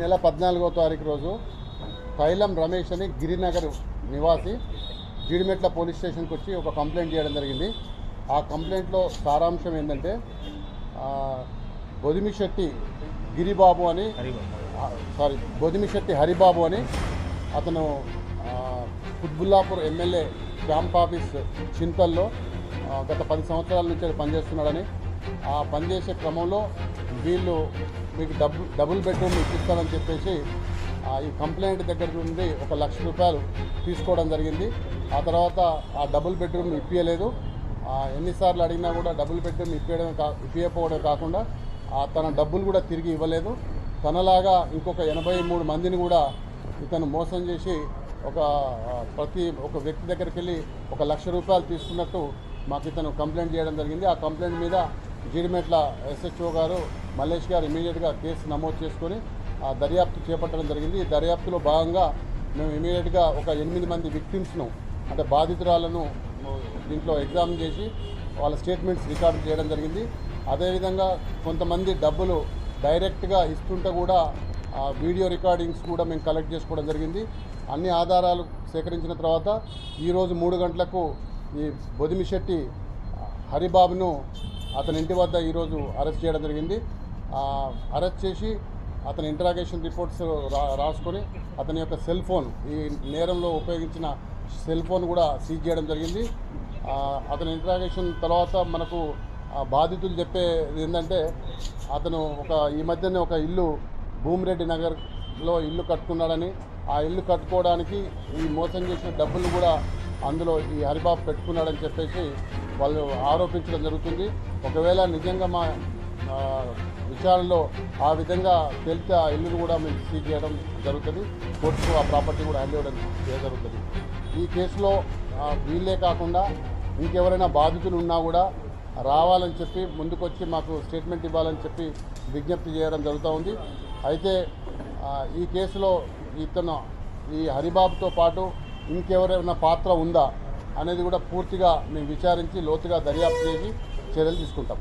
నెల పద్నాలుగో తారీఖు రోజు తైలం రమేష్ అని గిరినగర్ నివాసి జీడిమెట్ల పోలీస్ స్టేషన్కి వచ్చి ఒక కంప్లైంట్ చేయడం జరిగింది. ఆ కంప్లైంట్లో సారాంశం ఏంటంటే బొదిమిశెట్టి గిరిబాబు అని సారీ బొదిమిశెట్టి హరిబాబు అని అతను ఆ, కుత్బుల్లాపూర్ ఎమ్మెల్యే క్యాంప్ ఆఫీస్ చింతల్లో గత పది సంవత్సరాల నుంచి పనిచేస్తున్నాడని ఆ పనిచేసే క్రమంలో వీళ్ళు మీకు డబ్బు డబుల్ బెడ్రూమ్ ఇప్పిస్తానని చెప్పేసి ఈ కంప్లైంట్ దగ్గర నుండి ఒక లక్ష రూపాయలు తీసుకోవడం జరిగింది. ఆ తర్వాత ఆ డబుల్ బెడ్రూమ్ ఇప్పించలేదు ఎన్నిసార్లు అడిగినా కూడా డబుల్ బెడ్రూమ్ ఇప్పించడం కా ఇప్పించకపోవడం కాకుండా తన డబ్బులు కూడా తిరిగి ఇవ్వలేదు. తనలాగా ఇంకొక ఎనభై మూడు మందిని కూడా ఇతను మోసం చేసి ఒక ప్రతి ఒక వ్యక్తి దగ్గరికి వెళ్ళి ఒక లక్ష రూపాయలు తీసుకున్నట్టు మాకు ఇతను కంప్లైంట్ చేయడం జరిగింది. ఆ కంప్లైంట్ మీద జీడిమెట్ల ఎస్హెచ్ఓ గారు మల్లేష్ గారు ఇమీడియట్గా కేసు నమోదు చేసుకొని ఆ దర్యాప్తు చేపట్టడం జరిగింది. ఈ దర్యాప్తులో భాగంగా మేము ఇమీడియట్గా ఒక ఎనిమిది మంది విక్టిమ్స్ను అంటే బాధితురాలను దీంట్లో ఎగ్జామ్ చేసి వాళ్ళ స్టేట్మెంట్స్ రికార్డు చేయడం జరిగింది. అదేవిధంగా కొంతమంది డబ్బులు డైరెక్ట్గా ఇస్తుంటే కూడా ఆ వీడియో రికార్డింగ్స్ కూడా మేము కలెక్ట్ చేసుకోవడం జరిగింది. అన్ని ఆధారాలు సేకరించిన తర్వాత ఈరోజు మూడు గంటలకు ఈ బొదిమిశెట్టి హరిబాబును అతని ఇంటి వద్ద ఈరోజు అరెస్ట్ చేయడం జరిగింది. అరెస్ట్ చేసి అతని ఇంటరాగేషన్ రిపోర్ట్స్ రా రాసుకొని అతని యొక్క సెల్ ఫోన్ ఈ నేరంలో ఉపయోగించిన సెల్ ఫోన్ కూడా సీజ్ చేయడం జరిగింది. అతని ఇంటరాగేషన్ తర్వాత మనకు బాధితులు చెప్పేది ఏంటంటే అతను ఒక ఈ మధ్యనే ఒక ఇల్లు భూమిరెడ్డి నగర్లో ఇల్లు కట్టుకున్నాడని ఆ ఇల్లు కట్టుకోవడానికి ఈ మోసం చేసిన డబ్బులు కూడా అందులో ఈ హరిబాబు పెట్టుకున్నాడని చెప్పేసి వాళ్ళు ఆరోపించడం జరుగుతుంది. ఒకవేళ నిజంగా మా విచారణలో ఆ విధంగా తెలిస్తే ఆ ఇల్లును కూడా మేము సీజ్ చేయడం జరుగుతుంది. కోర్టుకు ఆ ప్రాపర్టీ కూడా హ్యాండ్ ఇవ్వడం చేయడం జరుగుతుంది ఈ కేసులో వీళ్ళే కాకుండా ఇంకెవరైనా బాధితులు ఉన్నా కూడా రావాలని చెప్పి ముందుకొచ్చి మాకు స్టేట్మెంట్ ఇవ్వాలని చెప్పి విజ్ఞప్తి చేయడం జరుగుతూ ఉంది. అయితే ఈ కేసులో ఇతను ఈ హరిబాబుతో పాటు ఇంకెవరైనా పాత్ర ఉందా? అనేది కూడా పూర్తిగా మేము విచారించి లోతుగా దర్యాప్తు చేసి చర్యలు తీసుకుంటాం.